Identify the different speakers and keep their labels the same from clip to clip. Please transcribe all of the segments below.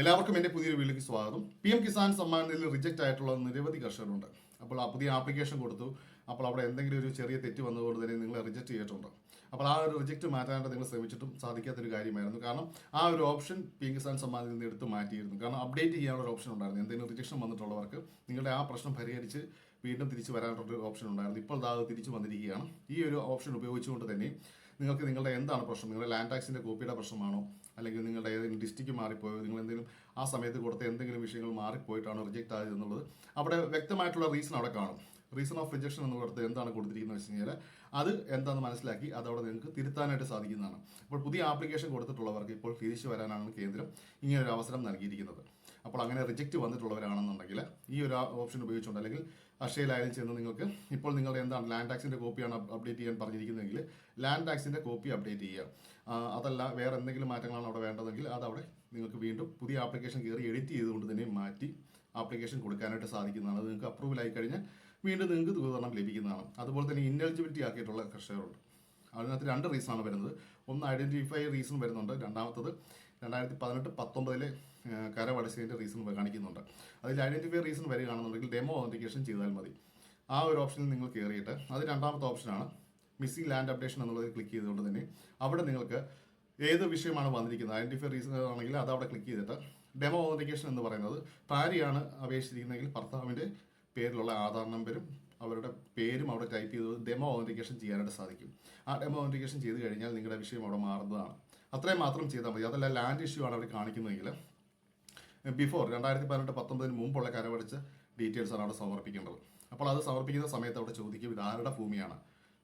Speaker 1: എല്ലാവർക്കും എന്റെ പുതിയൊരു വീട്ടിലേക്ക് സ്വാഗതം. പി എം കിസാൻ സമ്മാൻ നിധിയിൽ റിജക്റ്റ് ആയിട്ടുള്ള നിരവധി കർഷകരുണ്ട്. അപ്പോൾ ആ പുതിയ ആപ്ലിക്കേഷൻ കൊടുത്തു. അപ്പോൾ അവിടെ എന്തെങ്കിലും ഒരു ചെറിയ തെറ്റ് വന്നതുകൊണ്ട് തന്നെ നിങ്ങളെ റിജക്റ്റ് ചെയ്തിട്ടുണ്ട്. അപ്പോൾ ആ ഒരു റിജക്റ്റ് മാറ്റാനായിട്ട് നിങ്ങൾ ശ്രമിച്ചിട്ടും സാധിക്കാത്തൊരു കാര്യമായിരുന്നു. കാരണം ആ ഒരു ഓപ്ഷൻ പി എം കിസാൻ സമ്മാനത്തിൽ നിന്ന് എടുത്ത് മാറ്റിയിരുന്നു. കാരണം അപ്ഡേറ്റ് ചെയ്യാനുള്ള ഒരു ഓപ്ഷൻ ഉണ്ടായിരുന്നു. എന്തെങ്കിലും റിജക്ഷൻ വന്നിട്ടുള്ളവർക്ക് നിങ്ങളുടെ ആ പ്രശ്നം പരിഹരിച്ച് വീണ്ടും തിരിച്ച് വരാനുള്ള ഒരു ഓപ്ഷൻ ഉണ്ടായിരുന്നു. ഇപ്പോൾ അത് തിരിച്ചു വന്നിരിക്കുകയാണ്. ഈ ഒരു ഓപ്ഷൻ ഉപയോഗിച്ചുകൊണ്ട് തന്നെ നിങ്ങൾക്ക് നിങ്ങളുടെ എന്താണ് പ്രശ്നം? നിങ്ങളുടെ ലാൻഡ് ടാക്സിന്റെ കോപ്പിയുടെ പ്രശ്നമാണോ? അല്ലെങ്കിൽ നിങ്ങളുടെ ഏതെങ്കിലും ഡിസ്ട്രിക്റ്റ് മാറിപ്പോയോ? നിങ്ങൾ എന്തെങ്കിലും ആ സമയത്ത് കൊടുത്ത എന്തെങ്കിലും വിഷയങ്ങൾ മാറിപ്പോയിട്ടാണോ റിജക്റ്റ് ആയത് എന്നുള്ളത് അവിടെ വ്യക്തമായിട്ടുള്ള റീസൺ അവിടെ കാണും. റീസൺ ഓഫ് റിജക്ഷൻ എന്ന് പറഞ്ഞത് എന്താണ് കൊടുത്തിരിക്കുന്നത് വെച്ച് കഴിഞ്ഞാൽ അത് എന്താണെന്ന് മനസ്സിലാക്കി അതവിടെ നിങ്ങൾക്ക് തിരുത്താനായിട്ട് സാധിക്കുന്നതാണ്. അപ്പോൾ പുതിയ ആപ്ലിക്കേഷൻ കൊടുത്തിട്ടുള്ളവർക്ക് ഇപ്പോൾ തിരിച്ചു വരാനാണ് കേന്ദ്രം ഇങ്ങനെ ഒരു അവസരം നൽകിയിരിക്കുന്നത്. അപ്പോൾ അങ്ങനെ റിജക്റ്റ് വന്നിട്ടുള്ളവരാണെന്നുണ്ടെങ്കിൽ ഈ ഒരു ഓപ്ഷൻ ഉപയോഗിച്ചുകൊണ്ട് അല്ലെങ്കിൽ അക്ഷയയിലായാലും ചെന്ന് നിങ്ങൾക്ക് ഇപ്പോൾ നിങ്ങളുടെ എന്താണ് ലാൻഡ് ടാക്സിന്റെ കോപ്പിയാണ് അപ്ഡേറ്റ് ചെയ്യാൻ പറഞ്ഞിരിക്കുന്നതെങ്കിൽ ലാൻഡ് ടാക്സിന്റെ കോപ്പി അപ്ഡേറ്റ് ചെയ്യുക. അതല്ല വേറെ എന്തെങ്കിലും മാറ്റങ്ങളാണ് അവിടെ വേണ്ടതെങ്കിൽ അതവിടെ നിങ്ങൾക്ക് വീണ്ടും പുതിയ ആപ്ലിക്കേഷൻ കയറി എഡിറ്റ് ചെയ്തുകൊണ്ട് തന്നെ മാറ്റി ആപ്ലിക്കേഷൻ കൊടുക്കാനായിട്ട് സാധിക്കുന്നതാണ്. അത് നിങ്ങൾക്ക് അപ്രൂവൽ ആയി കഴിഞ്ഞാൽ വീണ്ടും നിങ്ങൾക്ക് തുകതരണം ലഭിക്കുന്നതാണ്. അതുപോലെ തന്നെ ഇന്നലിജിബിലിറ്റി ആക്കിയിട്ടുള്ള കർഷകരുണ്ട്. അതിനകത്ത് രണ്ട് റീസണാണ് വരുന്നത്. ഒന്ന് ഐഡന്റിഫൈ റീസൺ വരുന്നുണ്ട്. രണ്ടാമത്തത് രണ്ടായിരത്തി പതിനെട്ട് പത്തൊമ്പതിലെ കരവടച്ചതിന്റെ റീസൺ കാണിക്കുന്നുണ്ട്. അതിൽ ഐഡന്റിഫൈ റീസൺ വരികയാണെന്നുണ്ടെങ്കിൽ ഡെമോ ഓതന്റിക്കേഷൻ ചെയ്താൽ മതി. ആ ഒരു ഓപ്ഷനിൽ നിങ്ങൾ കയറിയിട്ട് അത് രണ്ടാമത്തെ ഓപ്ഷനാണ് മിസ്സിംഗ് ലാൻഡ് അപ്ഡേഷൻ എന്നുള്ളത് ക്ലിക്ക് ചെയ്തുകൊണ്ട് തന്നെ അവിടെ നിങ്ങൾക്ക് ഏത് വിഷയമാണ് വന്നിരിക്കുന്നത് ഐഡന്റിഫൈ റീസൺ ആണെങ്കിൽ അത് അവിടെ ക്ലിക്ക് ചെയ്തിട്ട് ഡെമോ ഓതന്റിക്കേഷൻ എന്ന് പറയുന്നത് ഭാര്യയാണ് അപേക്ഷിച്ചിരിക്കുന്നതെങ്കിൽ ഭർത്താവിന്റെ പേരിലുള്ള ആധാർ നമ്പരും അവരുടെ പേരും അവിടെ ടൈപ്പ് ചെയ്ത് ഡെമോ ഓതന്റിക്കേഷൻ ചെയ്യാനായിട്ട് സാധിക്കും. ആ ഡെമോ ഓതന്റിക്കേഷൻ ചെയ്ത് കഴിഞ്ഞാൽ നിങ്ങളുടെ വിഷയം അവിടെ മാറുന്നതാണ്. അത്രയും മാത്രം ചെയ്താൽ മതി. അതല്ല ലാൻഡ് ഇഷ്യൂ ആണ് അവർ കാണിക്കുന്നതെങ്കിൽ ബിഫോർ രണ്ടായിരത്തി പതിനെട്ട് പത്തൊമ്പതിന് മുമ്പുള്ള കരവടിച്ച് ഡീറ്റെയിൽസ് ആണ് അവിടെ സമർപ്പിക്കേണ്ടത്. അപ്പോൾ അത് സമർപ്പിക്കുന്ന സമയത്ത് അവിടെ ചോദിക്കും ഇത് ആരുടെ ഭൂമിയാണ്?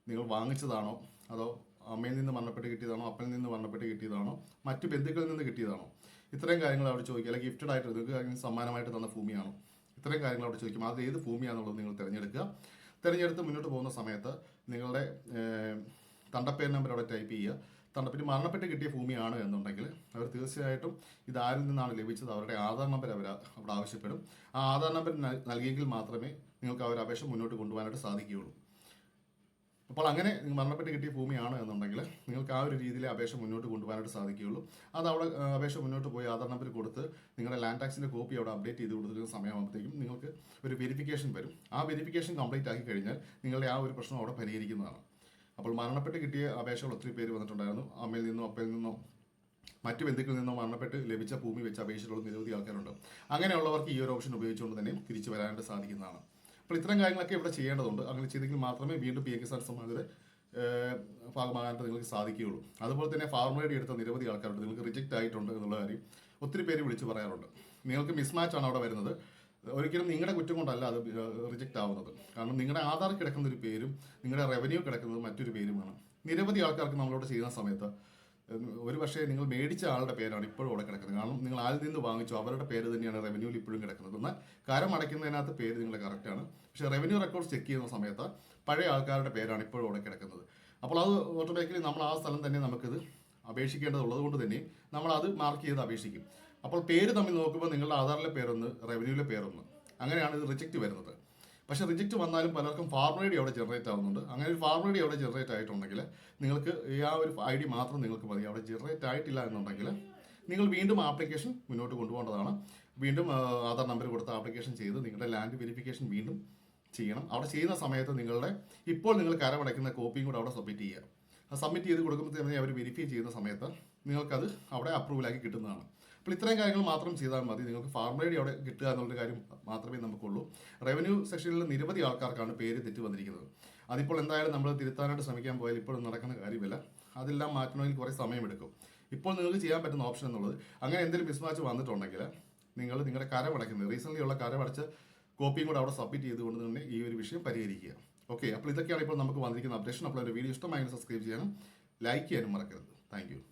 Speaker 1: നിങ്ങൾ വാങ്ങിച്ചതാണോ? അതോ അമ്മയിൽ നിന്ന് മരണപ്പെട്ട് കിട്ടിയതാണോ? അപ്പനിൽ നിന്ന് മരണപ്പെട്ട് കിട്ടിയതാണോ? മറ്റു ബന്ധുക്കളിൽ നിന്ന് കിട്ടിയതാണോ? ഇത്രയും കാര്യങ്ങൾ അവിടെ ചോദിക്കുക അല്ലെങ്കിൽ ഗിഫ്റ്റഡ് ആയിട്ട് നിങ്ങൾക്ക് സമ്മാനമായിട്ട് തന്ന ഭൂമിയാണോ. ഇത്രയും കാര്യങ്ങൾ അവിടെ ചോദിക്കും. അത് ഏത് ഭൂമിയാണെന്നുള്ളത് നിങ്ങൾ തിരഞ്ഞെടുക്കുക. തിരഞ്ഞെടുത്ത് മുന്നോട്ട് പോകുന്ന സമയത്ത് നിങ്ങളുടെ തണ്ടപ്പേൻ നമ്പർ അവിടെ ടൈപ്പ് ചെയ്യുക. തണ്ടപ്പേര് മരണപ്പെട്ട് കിട്ടിയ ഭൂമിയാണ് എന്നുണ്ടെങ്കിൽ അവർ തീർച്ചയായിട്ടും ഇതാരിൽ നിന്നാണ് ലഭിച്ചത്? അവരുടെ ആധാർ നമ്പർ അവർ അവിടെ ആവശ്യപ്പെടും. ആ ആധാർ നമ്പർ നൽ- നൽകിയെങ്കിൽ മാത്രമേ നിങ്ങൾക്ക് ഒരു അപേക്ഷ മുന്നോട്ട് കൊണ്ടുപോകാനായിട്ട് സാധിക്കുകയുള്ളൂ. അപ്പോൾ അങ്ങനെ മരണപ്പെട്ട് കിട്ടിയ ഭൂമിയാണ് എന്നുണ്ടെങ്കിൽ നിങ്ങൾക്ക് ആ ഒരു രീതിയിൽ അപേക്ഷ മുന്നോട്ട് കൊണ്ടുപോകാനായിട്ട് സാധിക്കുകയുള്ളൂ. അത് അവിടെ അപേക്ഷ മുന്നോട്ട് പോയി ആധാർ നമ്പർ കൊടുത്ത് നിങ്ങളുടെ ലാൻഡ് ടാക്സിന്റെ കോപ്പി അവിടെ അപ്ഡേറ്റ് ചെയ്ത് കൊടുത്തിരുന്ന സമയമാകുമ്പോഴത്തേക്കും നിങ്ങൾക്ക് ഒരു വെരിഫിക്കേഷൻ വരും. ആ വെരിഫിക്കേഷൻ കംപ്ലീറ്റ് ആക്കി കഴിഞ്ഞാൽ നിങ്ങളുടെ ആ ഒരു പ്രശ്നം അവിടെ പരിഹരിക്കുന്നതാണ്. അപ്പോൾ മരണപ്പെട്ട് കിട്ടിയ അപേക്ഷകൾ ഒത്തിരി പേര് വന്നിട്ടുണ്ടായിരുന്നു. അമ്മയിൽ നിന്നോ അപ്പയിൽ നിന്നോ മറ്റു ബന്ധുക്കളിൽ നിന്നോ മരണപ്പെട്ട് ലഭിച്ച ഭൂമി വെച്ച് അപേക്ഷിച്ചിട്ടുള്ള നിരവധി ആൾക്കാരുണ്ട്. അങ്ങനെയുള്ളവർക്ക് ഈ ഒരു ഓപ്ഷൻ ഉപയോഗിച്ചുകൊണ്ട് തന്നെ തിരിച്ചു വരാനായിട്ട് സാധിക്കുന്നതാണ്. അപ്പോൾ ഇത്തരം കാര്യങ്ങളൊക്കെ ഇവിടെ ചെയ്യേണ്ടതുണ്ട്. അങ്ങനെ ചെയ്തെങ്കിൽ മാത്രമേ വീണ്ടും പി എം കിസാൻ സമ്മാനത്തിലെ ഭാഗമാകാനായിട്ട് നിങ്ങൾക്ക് സാധിക്കുകയുള്ളൂ. അതുപോലെ തന്നെ ഫാർമേഡി എടുത്ത നിരവധി ആൾക്കാരുണ്ട്. നിങ്ങൾക്ക് റിജക്റ്റ് ആയിട്ടുണ്ട് എന്നുള്ള കാര്യം ഒത്തിരി പേര് വിളിച്ചു പറയാറുണ്ട്. നിങ്ങൾക്ക് മിസ്മാച്ച് ആണ് അവിടെ വരുന്നത്. ഒരിക്കലും നിങ്ങളുടെ കുറ്റം കൊണ്ടല്ല അത് റിജക്റ്റ് ആവുന്നത്. കാരണം നിങ്ങളുടെ ആധാർ കിടക്കുന്ന ഒരു പേരും നിങ്ങളുടെ റവന്യൂ കിടക്കുന്നത് മറ്റൊരു പേരുമാണ്. നിരവധി ആൾക്കാർക്ക് നമ്മളോട് ചെയ്യുന്ന സമയത്ത് ഒരു പക്ഷേ നിങ്ങൾ മേടിച്ച ആളുടെ പേരാണ് ഇപ്പോഴും അവിടെ കിടക്കുന്നത്. കാരണം നിങ്ങൾ ആരിൽ നിന്ന് വാങ്ങിച്ചു അവരുടെ പേര് തന്നെയാണ് റവന്യൂവിൽ ഇപ്പോഴും കിടക്കുന്നത്. എന്നാൽ കരം അടയ്ക്കുന്നതിനകത്ത് പേര് നിങ്ങൾ കറക്റ്റാണ് പക്ഷേ റവന്യൂ റെക്കോർഡ്സ് ചെക്ക് ചെയ്യുന്ന സമയത്ത് പഴയ ആൾക്കാരുടെ പേരാണ് ഇപ്പോഴും അവിടെ കിടക്കുന്നത്. അപ്പോൾ അത് ഓട്ടോമാറ്റിക്കലി നമ്മൾ ആ സ്ഥലം തന്നെ നമുക്കിത് അപേക്ഷിക്കേണ്ടതുള്ളത് കൊണ്ട് തന്നെ നമ്മൾ അത് മാർക്ക് ചെയ്ത് അപേക്ഷിക്കും. അപ്പോൾ പേര് തമ്മിൽ നോക്കുമ്പോൾ നിങ്ങളുടെ ആധാറിലെ പേരൊന്ന് റവന്യൂവിലെ പേരൊന്ന്. അങ്ങനെയാണ് ഇത് റിജക്റ്റ് വരുന്നത്. പക്ഷേ റിജക്റ്റ് വന്നാലും പലർക്കും ഫാർമേഡി അവിടെ ജനറേറ്റ് ആവുന്നുണ്ട്. അങ്ങനെ ഒരു ഫാർമേഡി അവിടെ ജനറേറ്റ് ആയിട്ടുണ്ടെങ്കിൽ നിങ്ങൾക്ക് ആ ഒരു ഐ ഡി മാത്രം നിങ്ങൾക്ക് മതി. അവിടെ ജനറേറ്റ് ആയിട്ടില്ല എന്നുണ്ടെങ്കിൽ നിങ്ങൾ വീണ്ടും ആപ്ലിക്കേഷൻ മുന്നോട്ട് കൊണ്ടുപോകേണ്ടതാണ്. വീണ്ടും ആധാർ നമ്പർ കൊടുത്ത് ആപ്ലിക്കേഷൻ ചെയ്ത് നിങ്ങളുടെ ലാൻഡ് വെരിഫിക്കേഷൻ വീണ്ടും ചെയ്യണം. അവിടെ ചെയ്യുന്ന സമയത്ത് നിങ്ങളുടെ ഇപ്പോൾ നിങ്ങൾ കരമടയ്ക്കുന്ന കോപ്പിയും കൂടെ അവിടെ സബ്മിറ്റ് ചെയ്യുക. സബ്മിറ്റ് ചെയ്ത് കൊടുക്കുമ്പോഴത്തേക്കും അവർ വെരിഫൈ ചെയ്യുന്ന സമയത്ത് നിങ്ങൾക്കത് അവിടെ അപ്രൂവലാക്കി കിട്ടുന്നതാണ്. അപ്പോൾ ഇത്രയും കാര്യങ്ങൾ മാത്രം ചെയ്താൽ മതി. നിങ്ങൾക്ക് ഫാർമേഡി അവിടെ കിട്ടുക എന്നുള്ള കാര്യം മാത്രമേ നമുക്കുള്ളൂ. റവന്യൂ സെക്ഷനിൽ നിരവധി ആൾക്കാർക്കാണ് പേര് തെറ്റ് വന്നിരിക്കുന്നത്. അതിപ്പോൾ എന്തായാലും നമ്മൾ തിരുത്താനായിട്ട് ശ്രമിക്കാൻ പോയാൽ ഇപ്പോഴും നടക്കുന്ന കാര്യമില്ല. അതെല്ലാം മാറ്റണമെങ്കിൽ കുറേ സമയമെടുക്കും. ഇപ്പോൾ നിങ്ങൾക്ക് ചെയ്യാൻ പറ്റുന്ന ഓപ്ഷൻ എന്നുള്ളത് അങ്ങനെ എന്തെങ്കിലും മിസ്മാച്ച് വന്നിട്ടുണ്ടെങ്കിൽ നിങ്ങൾ നിങ്ങളുടെ കരമടയ്ക്കുന്നത് റീസെന്റ്ലി ഉള്ള കരമടച്ച് കോപ്പിയും കൂടെ അവിടെ സബ്മിറ്റ് ചെയ്തുകൊണ്ട് തന്നെ ഈ ഒരു വിഷയം പരിഹരിക്കുക. ഓക്കെ അപ്പോൾ ഇതൊക്കെയാണ് ഇപ്പോൾ നമുക്ക് വന്നിരിക്കുന്ന അപ്ഡേഷൻ അപ്പോൾ ഒരു വീഡിയോ ഇഷ്ടമായി സബ്സ്ക്രൈബ് ചെയ്യാനും ലൈക്ക് ചെയ്യാനും മറക്കരുത്. താങ്ക്